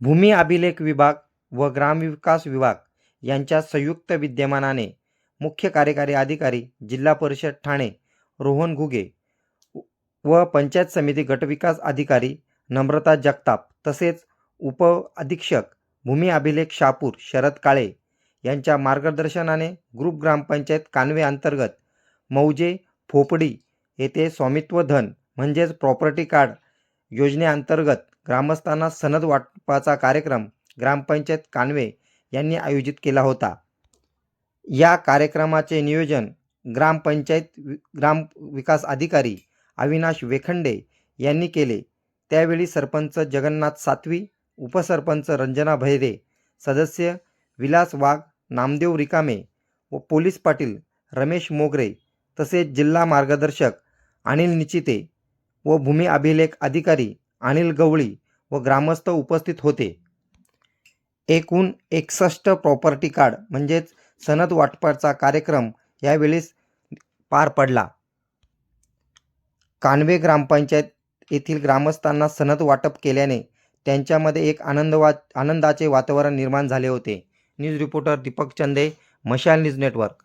भूमी अभिलेख विभाग व ग्रामविकास विभाग यांच्या संयुक्त विद्यमानाने मुख्य कार्यकारी अधिकारी जिल्हा परिषद ठाणे रोहन घुगे व पंचायत समिती गटविकास अधिकारी नम्रता जगताप तसेच उप अधीक्षक भूमी अभिलेख शापूर शरद काळे यांच्या मार्गदर्शनाने ग्रुप ग्रामपंचायत कानवे अंतर्गत मौजे फोपडी येथे स्वामित्व धन म्हणजेच प्रॉपर्टी कार्ड योजनेअंतर्गत ग्रामस्थांना सनद वाटपाचा कार्यक्रम ग्रामपंचायत कानवे यांनी आयोजित केला होता. या कार्यक्रमाचे नियोजन ग्रामपंचायत वि ग्राम विकास अधिकारी अविनाश वेखंडे यांनी केले. त्यावेळी सरपंच जगन्नाथ सातवी उपसरपंच रंजना भैरे सदस्य विलास वाघ नामदेव रिकामे व पोलीस पाटील रमेश मोगरे तसेच जिल्हा मार्गदर्शक अनिल निचिते व भूमी अभिलेख अधिकारी अनिल गवळी व ग्रामस्थ उपस्थित होते. एकूण एकसष्ट प्रॉपर्टी कार्ड म्हणजेच सनद वाटपाचा कार्यक्रम यावेळेस पार पडला. कानवे ग्रामपंचायत येथील ग्रामस्थांना सनद वाटप केल्याने त्यांच्यामध्ये एक आनंद वा आनंदाचे वातावरण निर्माण झाले होते. न्यूज रिपोर्टर दीपक चंदे मशाल न्यूज नेटवर्क.